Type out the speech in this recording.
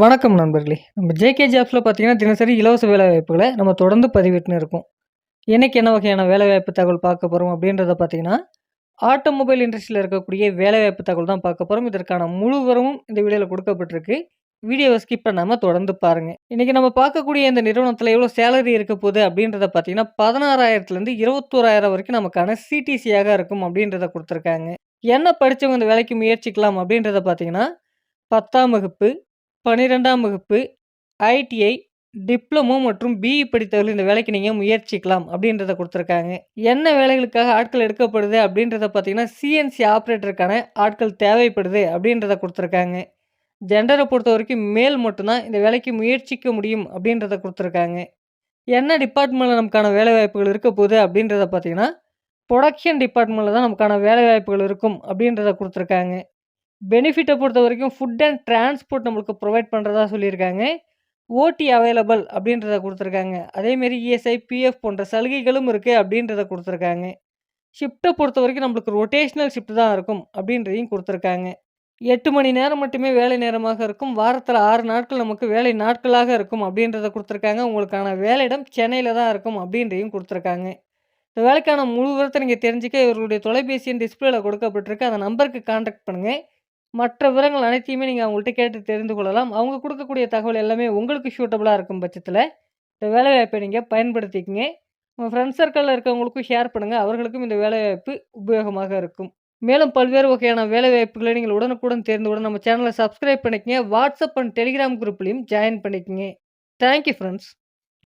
வணக்கம் நண்பர்களே! நம்ம ஜேகே ஜாப்ஸில் பார்த்தீங்கன்னா, தினசரி இலவச வேலைவாய்ப்புகளை நம்ம தொடர்ந்து பதிவிட்டுன்னு இருக்கோம். இன்னைக்கு என்ன வகையான வேலைவாய்ப்பு தகவல் பார்க்க போகிறோம் அப்படின்றத பார்த்தீங்கன்னா, ஆட்டோமொபைல் இண்டஸ்ட்ரியில் இருக்கக்கூடிய வேலைவாய்ப்பு தகவல் தான் பார்க்க போகிறோம் இதற்கான முழு விவரமும் இந்த வீடியோவில் கொடுக்கப்பட்டிருக்கு வீடியோவை ஸ்கிப் பண்ணாமல் தொடர்ந்து பாருங்க. இன்றைக்கி நம்ம பார்க்கக்கூடிய இந்த நிறுவனத்தில் எவ்வளோ சேலரி இருக்க போகுது அப்படின்றத பார்த்தீங்கன்னா, 16,000லேருந்து 21,000 வரைக்கும் நமக்கான சிடிசியாக இருக்கும் அப்படின்றத கொடுத்துருக்காங்க என்ன படித்தவங்க இந்த வேலைக்கு முயற்சிக்கலாம் அப்படின்றத பார்த்தீங்கன்னா, 10ஆம் வகுப்பு, 12ஆம் வகுப்பு, ஐடிஐ, டிப்ளமோ மற்றும் பிஇ படித்தவர்கள் இந்த வேலைக்கு நீங்கள் முயற்சிக்கலாம் அப்படின்றத கொடுத்துருக்காங்க. என்ன வேலைகளுக்காக ஆட்கள் எடுக்கப்படுது அப்படின்றத பார்த்தீங்கன்னா, சிஎன்சி ஆப்ரேட்டருக்கான ஆட்கள் தேவைப்படுது அப்படின்றத கொடுத்துருக்காங்க. ஜெண்டரை பொறுத்த வரைக்கும் மேல் மட்டும்தான் இந்த வேலைக்கு முயற்சிக்க முடியும் அப்படின்றத கொடுத்துருக்காங்க. என்ன டிபார்ட்மெண்ட்டில் நமக்கான வேலைவாய்ப்புகள் இருக்க போகுது அப்படின்றத பார்த்தீங்கன்னா, ப்ரொடக்ஷன் டிபார்ட்மெண்ட்டில் தான் நமக்கான வேலைவாய்ப்புகள் இருக்கும் அப்படின்றத கொடுத்துருக்காங்க. பெனிஃபிட்டை பொறுத்த வரைக்கும் ஃபுட் அண்ட் டிரான்ஸ்போர்ட் நம்மளுக்கு ப்ரொவைட் பண்ணுறதா சொல்லியிருக்காங்க. ஓடி அவைலபிள் அப்படின்றத கொடுத்துருக்காங்க அதேமாரி இஎஸ்ஐ, பிஎஃப் போன்ற சலுகைகளும் இருக்குது அப்படின்றத கொடுத்துருக்காங்க ஷிஃப்ட்டை பொறுத்த வரைக்கும் நம்மளுக்கு ரொட்டேஷனல் ஷிஃப்ட் தான் இருக்கும் அப்படின்றதையும் கொடுத்துருக்காங்க எட்டு மணி நேரம் மட்டுமே வேலை நேரமாக இருக்கும். வாரத்தில் ஆறு நாட்கள் நமக்கு வேலை நாட்களாக இருக்கும் அப்படின்றத கொடுத்துருக்காங்க உங்களுக்கான வேலையிடம் சென்னையில் தான் இருக்கும் அப்படின்றதையும் கொடுத்துருக்காங்க இந்த வேலைக்கான முழு விவரத்தை நீங்கள் தெரிஞ்சுக்க இவர்களுடைய தொலைபேசியின் டிஸ்பிளேல கொடுக்கப்பட்டிருக்கு. அந்த நம்பருக்கு கான்டாக்ட் பண்ணுங்கள் மற்ற விவரங்கள் அனைத்தையுமே நீங்கள் அவங்கள்ட்ட கேட்டு தெரிந்து கொள்ளலாம். அவங்க கொடுக்கக்கூடிய தகவல் எல்லாமே உங்களுக்கு ஷூட்டபுளாக இருக்கும் பட்சத்தில் இந்த வேலைவாய்ப்பை நீங்கள் பயன்படுத்திக்கங்க. உங்கள் ஃப்ரெண்ட்ஸ் சர்க்கிளில் இருக்கவங்களுக்கும் ஷேர் பண்ணுங்கள் அவர்களுக்கும் இந்த வேலைவாய்ப்பு உபயோகமாக இருக்கும். மேலும் பல்வேறு வகையான வேலைவாய்ப்புகளை நீங்கள் உடனுக்குடன் தெரிந்து நம்ம சேனலை சப்ஸ்கிரைப் பண்ணிக்கங்க. வாட்ஸ்அப் அண்ட் டெலிகிராம் குரூப்லேயும் ஜாயின் பண்ணிக்கங்க. Thank you